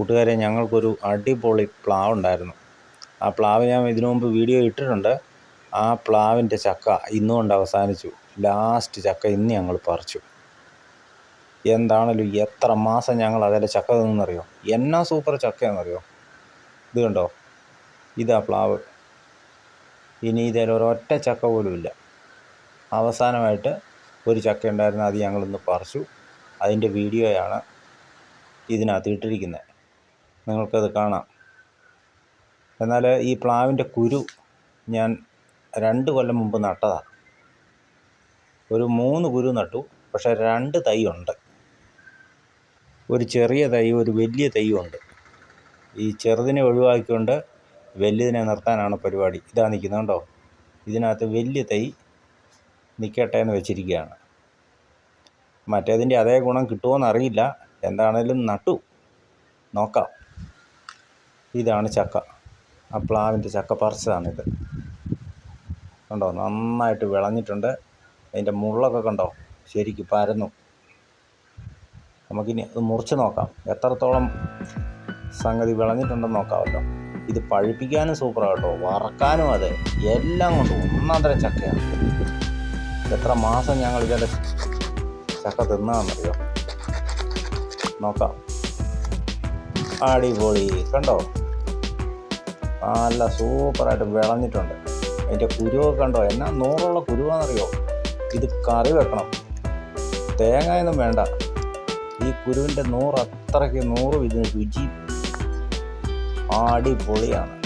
കൂട്ടുകാരെ ഞങ്ങൾക്കൊരു അടിപൊളി പ്ലാവ് ഉണ്ടായിരുന്നു. ആ പ്ലാവ് ഞാൻ ഇതിനു മുമ്പ് വീഡിയോ ഇട്ടിട്ടുണ്ട്. ആ പ്ലാവിന്റെ ചക്ക ഇന്നുകൊണ്ട് അവസാനിച്ചു. ലാസ്റ്റ് ചക്ക ഇന്ന് ഞങ്ങൾ പറിച്ചു. എന്താണല്ലോ എത്ര മാസം ഞങ്ങൾ അതിലെ ചക്ക തിന്നറിയോ എന്നാ സൂപ്പർ ചക്കയെന്നറിയോ ഇത് കണ്ടോ? ഇതാ പ്ലാവ്. ഇനി ഇതിൽ ഒരൊറ്റ ചക്ക പോലും ഇല്ല. അവസാനമായിട്ട് ഒരു ചക്ക ഉണ്ടായിരുന്നു. അത് ഞങ്ങളിന്ന് പറിച്ചു. അതിന്റെ വീഡിയോയാണ് ഇതിനകത്ത് ഇട്ടിരിക്കുന്നത്. നിങ്ങൾക്കത് കാണാം. എന്നാൽ ഈ പ്ലാവിന്റെ കുരു ഞാൻ രണ്ട് കൊല്ലം മുമ്പ് നട്ടതാണ് ഒരു മൂന്ന് കുരു നട്ടു പക്ഷേ രണ്ട് തൈ ഉണ്ട് ഒരു ചെറിയ തൈ ഒരു വലിയ തൈയും ഉണ്ട് ഈ ചെറുതിനെ ഒഴിവാക്കിക്കൊണ്ട് വലിയതിനെ നിർത്താനാണ് പരിപാടി. ഇതാ നിൽക്കുന്നത് കണ്ടോ? ഇതിനകത്ത് വലിയ തൈ നിൽക്കട്ടെ എന്ന് വെച്ചിരിക്കുകയാണ്. മറ്റേതിന്റെ അതേ ഗുണം കിട്ടുമോ എന്നറിയില്ല എന്താണേലും നട്ടു. നോക്കാം. ഇതാണ് ചക്ക. ആ പ്ലാവിന്റെ ചക്ക പറിച്ചതാണിത്. കണ്ടോ? നന്നായിട്ട് വിളഞ്ഞിട്ടുണ്ട്. അതിന്റെ മുള്ളൊക്കെ കണ്ടോ? ശരിക്കും പരന്നു. നമുക്കിനി അത് മുറിച്ച് നോക്കാം. എത്രത്തോളം സംഗതി വിളഞ്ഞിട്ടുണ്ടെന്ന് നോക്കാമല്ലോ. ഇത് പഴുപ്പിക്കാനും സൂപ്പറാണ് കേട്ടോ. വറക്കാനും അതെ. എല്ലാം കൊണ്ടും ഒന്നാന്തരം ചക്കയാണ്. എത്ര മാസം ഞങ്ങൾ ഇതിന്റെ ചക്ക തിന്നാന്നറിയോ? നോക്കാം. അടിപൊളി. കണ്ടോ? നല്ല സൂപ്പറായിട്ട് വിളഞ്ഞിട്ടുണ്ട്. അതിന്റെ കുരുവൊക്കെ കണ്ടോ? എന്നാ നൂറുള്ള കുരുവാണെന്നറിയോ ഇത് കറി വെക്കണം. തേങ്ങയൊന്നും വേണ്ട. ഈ കുരുവിന്റെ നൂറ് അത്രയ്ക്ക് നൂറ് ഇതിന് രുചി അടിപൊളിയാണ്.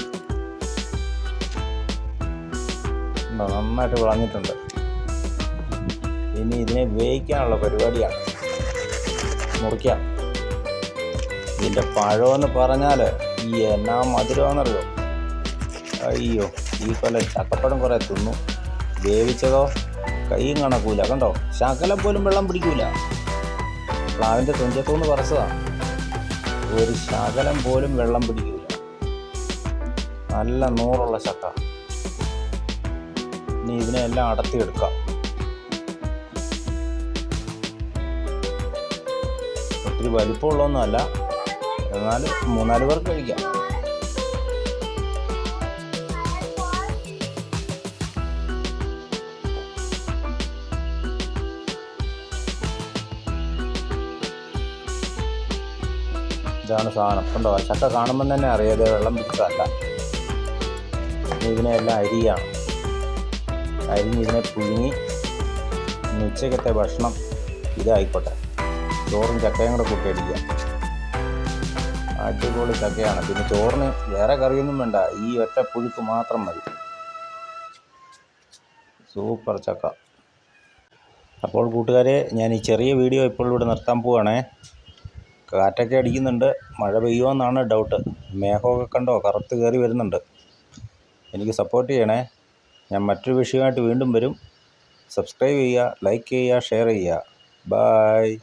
നന്നായിട്ട് വിളഞ്ഞിട്ടുണ്ട്. ഇനി ഇതിനെ വേവിക്കാനുള്ള പരിപാടിയാണ്. മുറിക്കാം. ഇതിന്റെ പഴമെന്ന് പറഞ്ഞാൽ ഈ എന്നാ മധുരമാണെന്നറിയോ? അയ്യോ ഈ കൊല ചക്കപ്പടം കുറേ തിന്നു. വേവിച്ചതോ? കൈയും കണക്കൂല കണ്ടോ? ശകലം പോലും വെള്ളം പിടിക്കൂല. പ്ലാവിന്റെ തുഞ്ചത്തൂന്ന് പറച്ചതാ. ഒരു ശകലം പോലും വെള്ളം പിടിക്കൂല. നല്ല നൂറുള്ള ചക്ക. ഇനി ഇതിനെല്ലാം അടത്തിയെടുക്കാം. ഒത്തിരി വലിപ്പമുള്ളതൊന്നുമല്ല. എന്നാൽ മൂന്നാൽ പേർക്ക് കഴിക്കാം. ഇതാണ് സാധനം. കണ്ടോ? ചക്ക കാണുമ്പം തന്നെ അറിയാം ഇത് വെള്ളം പിടിച്ചതല്ല. ഇതിനെല്ലാം അരിയാണ്. അരിഞ്ഞ് ഇതിനെ പുഴുങ്ങി ഉച്ചക്കത്തെ ഭക്ഷണം ഇതായിക്കോട്ടെ. ചോറും ചക്കയും കൂടെ കൂട്ടി അടിക്കുക അടിപൊളി ചക്കയാണ്. പിന്നെ ചോറിന് വേറെ കറിയൊന്നും വേണ്ട. ഈ ഒറ്റ പുഴുക്ക് മാത്രം മതി. സൂപ്പർ ചക്ക. അപ്പോൾ കൂട്ടുകാരെ ഞാൻ ഈ ചെറിയ വീഡിയോ ഇപ്പോൾ ഇവിടെ നിർത്താൻ പോവുകയാണേ കാറ്റൊക്കെ അടിക്കുന്നുണ്ട്. മഴ പെയ്യുമെന്നാണ് ഡൗട്ട് മേഘമൊക്കെ കണ്ടോ? കറുത്ത് കയറി വരുന്നുണ്ട്. എനിക്ക് സപ്പോർട്ട് ചെയ്യണേ. ഞാൻ മറ്റൊരു വിഷയമായിട്ട് വീണ്ടും വരും. സബ്സ്ക്രൈബ് ചെയ്യുക ലൈക്ക് ചെയ്യുക ഷെയർ ചെയ്യുക. ബായ്